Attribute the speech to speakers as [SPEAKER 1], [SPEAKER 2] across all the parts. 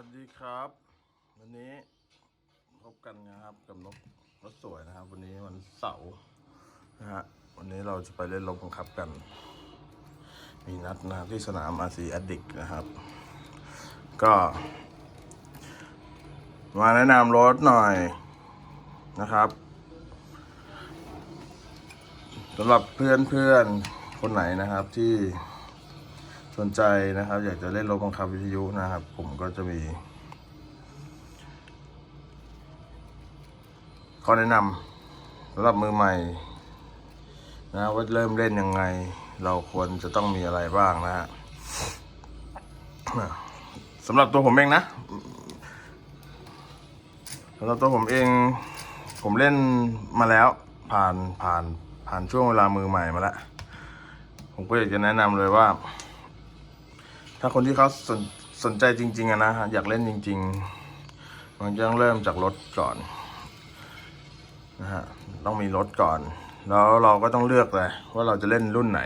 [SPEAKER 1] วัสดีครับ วันนี้พบกันนะครับกับนกรถสวยนะครับ วันนี้วันเสาร์นะฮะวันนี้เราจะไปเล่นลมบังคับกัน มีนัดนะที่สนามอาซีอดิกนะครับ ก็ มาแนะนำรถหน่อยนะครับสำหรับเพื่อนเพื่อนๆคนไหนนะครับที่ สนใจนะครับ อยากจะเล่นรถบังคับวิทยุนะครับ ผมก็จะมีข้อแนะนำสำหรับมือใหม่นะว่าเริ่มเล่นยังไง เราควรจะต้องมีอะไรบ้างนะฮะสำหรับตัวผมเองนะสำหรับตัวผมเอง ผมเล่นมาแล้ว ผ่านผ่านผ่านช่วงเวลามือใหม่มาแล้วผมก็อยากจะแนะนำเลยว่า ถ้าคนที่เขาสนสนใจจริง ๆอะนะฮะอยากเล่นจริง ๆ มันต้องเริ่มจากรถก่อนนะฮะต้องมีรถก่อน แล้วเราก็ต้องเลือกเลยว่าเราจะเล่นรุ่นไหน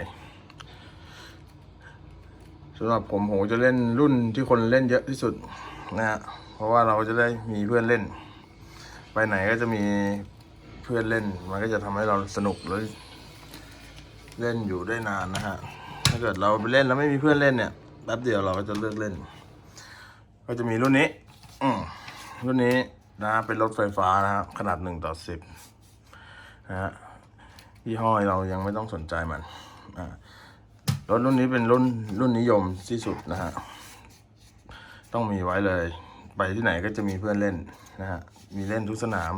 [SPEAKER 1] สำหรับผมผมจะเล่นรุ่นที่คนเล่นเยอะที่สุดนะฮะเพราะว่าเราจะได้มีเพื่อนเล่น ไปไหนก็จะมีเพื่อนเล่น มันก็จะทำให้เราสนุกแล้วเล่นอยู่ได้นานนะฮะถ้าเกิดเราไปเล่นแล้วไม่มีเพื่อนเล่นเนี่ย ป๊บเดียวเราก็จะเลิกเล่น ก็จะมีรุ่นนี้ อืรุ่นนี้นะเป็นรถไฟฟ้านะครับขนาดหนึ่งต่อสิบนะฮะยี่ห้อเรายังไม่ต้องสนใจมันรถรุ่นนี้เป็นรุ่นรุ่นนิยมที่สุดนะฮะต้องมีไว้เลย ไปที่ไหนก็จะมีเพื่อนเล่นนะฮะมีเล่นทุกสนาม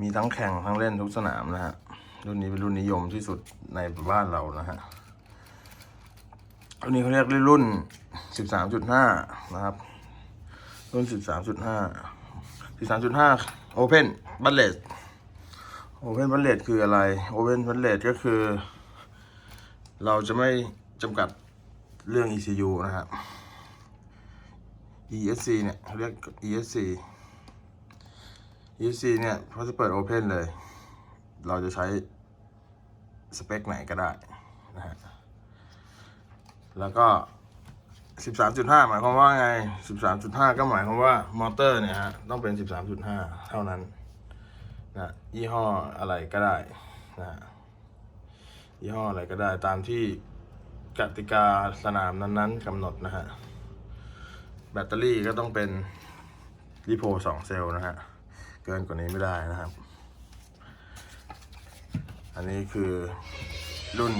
[SPEAKER 1] มีทั้งแข่งทั้งเล่นทุกสนามนะฮะรุ่นนี้เป็นรุ่นนิยมที่สุดในบ้านเรานะฮะ รุ่นนี้เขาเรียกรุ่น 13.5 นะครับ รุ่น 13.5 13.5 Open b u l l e t Open b u l l e t คืออะไร Open b u l l e t ก็คือ เราจะไม่จำกัดเรื่อง ECU นะครับ ESC เนี่ยเขาเรียก ESC ESC เนี่ยเขาจะเปิด Open เลย เราจะใช้สเปคไหนก็ได้นะฮะ แล้วก็ 13.5 หมายความว่าไง 13.5 ก็หมายความว่ามอเตอร์เนี่ยฮะต้องเป็น 13.5 เท่านั้นนะยี่ห้ออะไรก็ได้นะยี่ห้ออะไรก็ได้ตามที่กติกาสนามนั้นๆกำหนดนะฮะ แบตเตอรี่ก็ต้องเป็นลิโพ2เซลล์นะฮะ เกินกว่านี้ไม่ได้นะครับ อันนี้คือรุ่น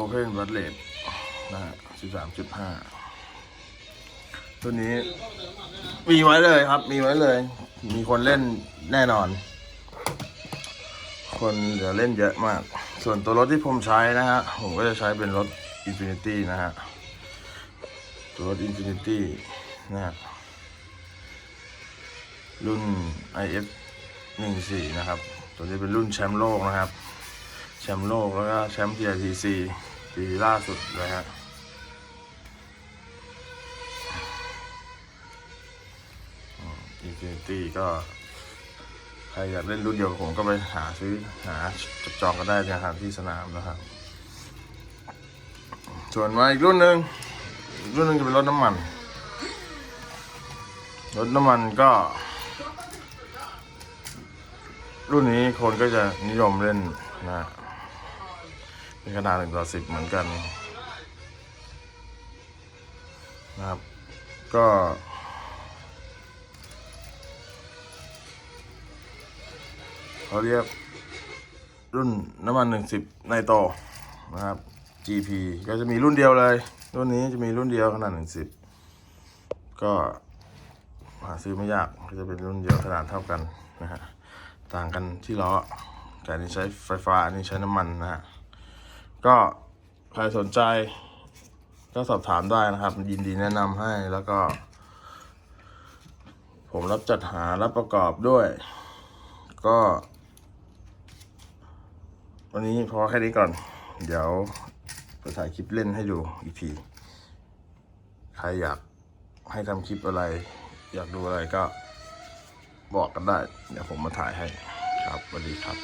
[SPEAKER 1] Open b u t l e t นะฮะ13.5ตัวนี้ มีไว้เลยครับ มีไว้เลย มีคนเล่นแน่นอน คนเหลือเล่นเยอะมาก ส่วนตัวรถที่ผมใช้นะฮะ ผมก็จะใช้เป็นรถ Infinity นะฮะ ตัวรถ Infinity นะฮะ รุ่น IF 14 นะครับ ตัวนี้เป็นรุ่นแชมป์โลกนะครับ แชมป์โลกแล้วก็แชมป์ TITC ปีล่าสุดเลยฮะอินฟินิตี้ก็ ใครอยากเล่นรุ่นเดียวกับผมก็ไปหาซื้อหาจับจองก็ได้นะครับที่สนามนะครับ ส่วนมาอีกรุ่นหนึ่งรุ่นหนึ่งจะเป็นรถน้ำมัน รถน้ำมันก็ รุ่นนี้คนก็จะนิยมเล่นนะ เป็นขนาดหนึ่งต่อสิบเหมือนกันนะครับ ก็ เขาเรียกรุ่นน้ำมันหนึ่งสิบไนโตนะครับ GP ก็จะมีรุ่นเดียวเลย รุ่นนี้จะมีรุ่นเดียวขนาดหนึ่งสิบก็หาซื้อไม่ยากก็จะเป็นรุ่นเดียวขนาดเท่ากันนะฮะต่างกันที่ล้อแต่อันนี้ใช้ไฟฟ้าอันนี้ใช้น้ำมันนะฮะ ก็ใครสนใจ ก็สอบถามได้นะครับ ยินดีแนะนำให้แล้วก็ ผมรับจัดหารับประกอบด้วย ก็ วันนี้พอแค่นี้ก่อน เดี๋ยวจะถ่ายคลิปเล่นให้ดูอีกที ใครอยากให้ทำคลิปอะไร อยากดูอะไรก็บอกกันได้ เดี๋ยวผมมาถ่ายให้ครับสวัสดีครับ